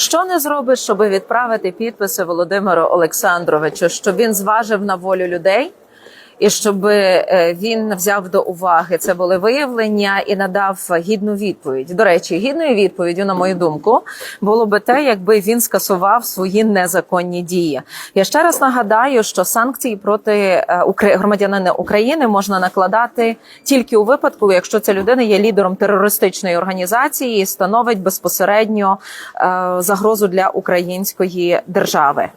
Що не зробиш, щоб відправити підписи Володимиру Олександровичу, щоб він зважив на волю людей? І щоб е, він взяв до уваги це були виявлення і надав гідну відповідь. До речі, гідною відповіддю, на мою думку, було би те, якби він скасував свої незаконні дії. Я ще раз нагадаю, що санкції проти е, громадянина України можна накладати тільки у випадку, якщо ця людина є лідером терористичної організації і становить безпосередньо е, загрозу для української держави.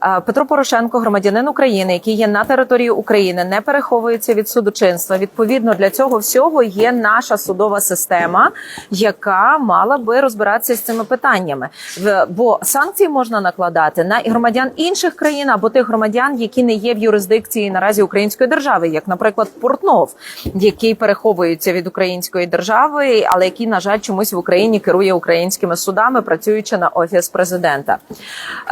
Петро Порошенко, громадянин України, який є на території України, не переховується від судочинства. Відповідно для цього всього є наша судова система, яка мала би розбиратися з цими питаннями. Бо санкції можна накладати на громадян інших країн або тих громадян, які не є в юрисдикції наразі української держави, як, наприклад, Портнов, який переховується від української держави, але який, на жаль, чомусь в Україні керує українськими судами, працюючи на офіс президента.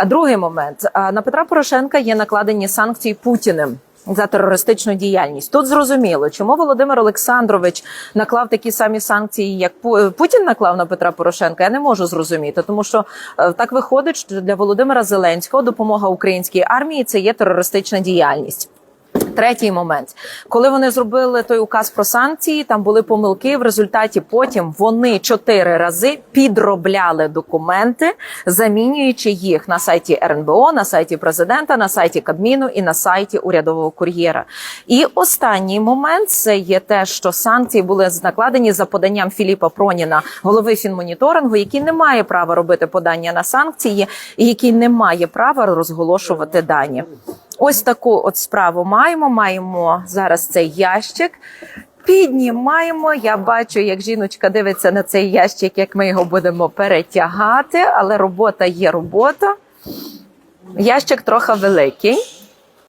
Другий момент на Петра Порошенка є накладені санкції Путіним. За терористичну діяльність тут зрозуміло, чому Володимир Олександрович наклав такі самі санкції, як Путін наклав на Петра Порошенка. Я не можу зрозуміти, тому що е, так виходить, що для Володимира Зеленського допомога українській армії це є терористична діяльність. Третій момент, коли вони зробили той указ про санкції, там були помилки. В результаті потім вони чотири рази підробляли документи, замінюючи їх на сайті РНБО, на сайті президента, на сайті Кабміну і на сайті урядового кур'єра. І останній момент це є те, що санкції були накладені за поданням Філіпа Проніна, голови фінмоніторингу, який не має права робити подання на санкції, і який не має права розголошувати дані. Ось таку от справу маємо. Маємо зараз цей ящик. Піднімаємо. Я бачу, як жіночка дивиться на цей ящик, як ми його будемо перетягати, але робота є робота. Ящик трохи великий.